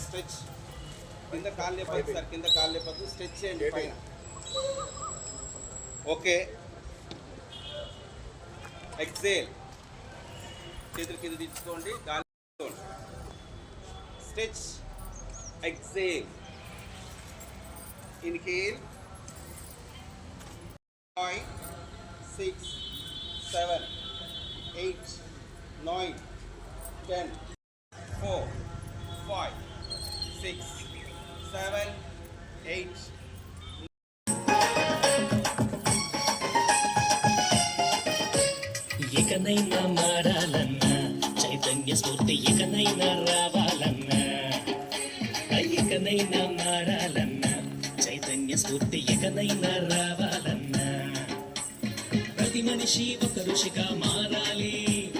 Stretch కింద కాలు లేపద్దు sir కింద కాలు లేపద్దు స్ట్రెచ్ చేయండి పైన ఓకే. ఎక్సేల్. చేతులు కింద తీసుకోండి గాలి stretch exhale. Inhale five six seven eight nine ten four five six seven eight ఇకనైనా మారాలన్నా చైతన్య స్ఫూర్తి ఇకనైనా రావాలన్నా. ఇకనైనా మారాలన్నా చైతన్య స్ఫూర్తి ఇకనైనా రావాలన్నా. ప్రతి మనిషి ఒక ఋషిగా మారాలి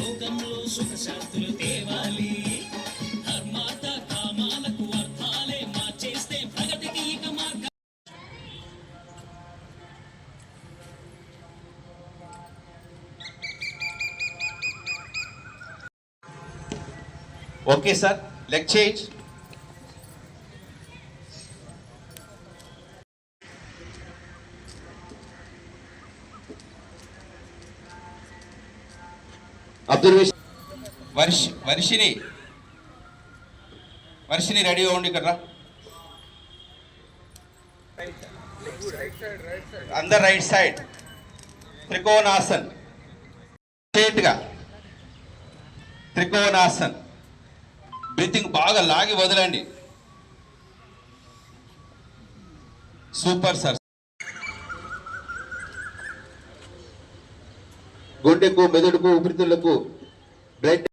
యోగంలో సుఖ తేవాలి. Okay sir leg change. Observation Varsha Varshini Varshini రెడీగా ఉండి ఇక్కడ. అందరు రైట్ సైడ్. త్రికోణాసన్. స్ట్రేట్గా త్రికోణాసన్. బ్రీతింగ్ బాగా లాగి వదలండి. సూపర్ సార్ గుండెకు మెదడుకు ఊపిరితిత్తులకు బ్లడ్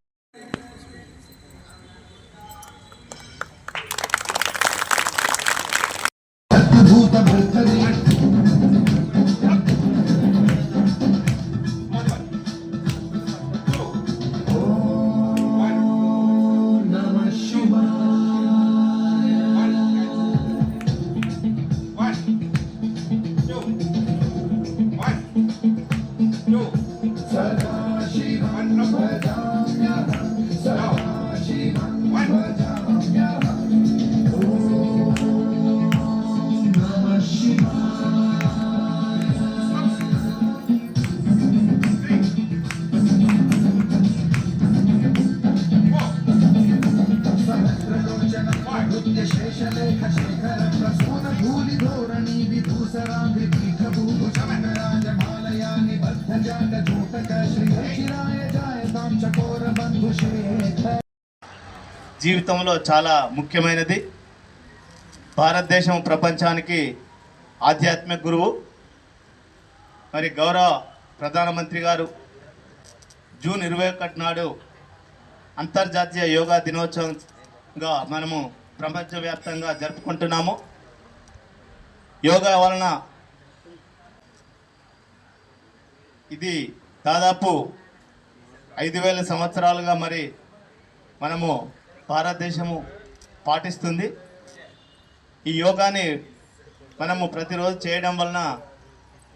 జీవితంలో చాలా ముఖ్యమైనది. భారతదేశం ప్రపంచానికి ఆధ్యాత్మిక గురువు. మరి గౌరవ ప్రధానమంత్రి గారు జూన్ ఇరవై ఒకటి నాడు అంతర్జాతీయ యోగా దినోత్సవంగా మనము ప్రపంచవ్యాప్తంగా జరుపుకుంటున్నాము. యోగా వలన ఇది దాదాపు ఐదు వేల సంవత్సరాలుగా మరి మనము భారతదేశము పాటిస్తుంది. ఈ యోగాని మనము ప్రతిరోజు చేయడం వలన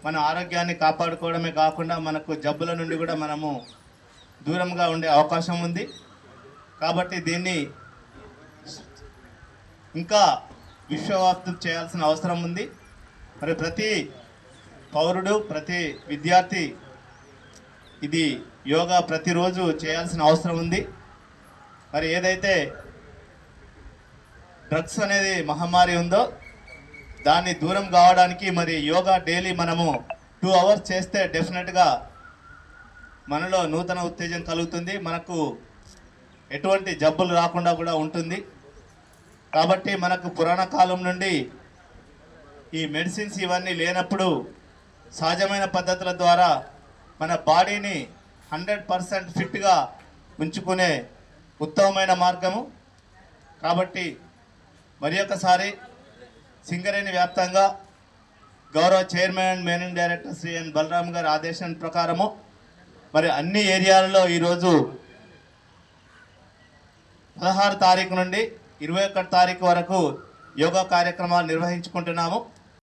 మన ఆరోగ్యాన్ని కాపాడుకోవడమే కాకుండా మనకు జబ్బుల నుండి కూడా మనము దూరంగా ఉండే అవకాశం ఉంది. కాబట్టి దీన్ని ఇంకా విశ్వవ్యాప్తం చేయాల్సిన అవసరం ఉంది. మరి ప్రతి పౌరుడు ప్రతి విద్యార్థి ఇది యోగా ప్రతిరోజు చేయాల్సిన అవసరం ఉంది. మరి ఏదైతే డ్రగ్స్ అనేది మహమ్మారి ఉందో దాన్ని దూరం కావడానికి మరి యోగా డైలీ మనము టూ అవర్స్ చేస్తే డెఫినెట్గా మనలో నూతన ఉత్తేజం కలుగుతుంది. మనకు ఎటువంటి జబ్బులు రాకుండా కూడా ఉంటుంది. కాబట్టి మనకు పురాణ కాలం నుండి ఈ మెడిసిన్స్ ఇవన్నీ లేనప్పుడు సహజమైన పద్ధతుల ద్వారా మన బాడీని హండ్రెడ్ పర్సెంట్ ఫిట్గా ఉంచుకునే ఉత్తమమైన మార్గము. కాబట్టి మరి ఒకసారి సింగరేణి వ్యాప్తంగా గౌరవ chairman managing director Shri N Balaram గారి ఆదేశం ప్రకారము మరి అన్ని ఏరియాలలో ఈరోజు పదహారు తారీఖు నుండి ఇరవై ఒకటి తారీఖు వరకు యోగా కార్యక్రమాలు నిర్వహించుకుంటున్నాము.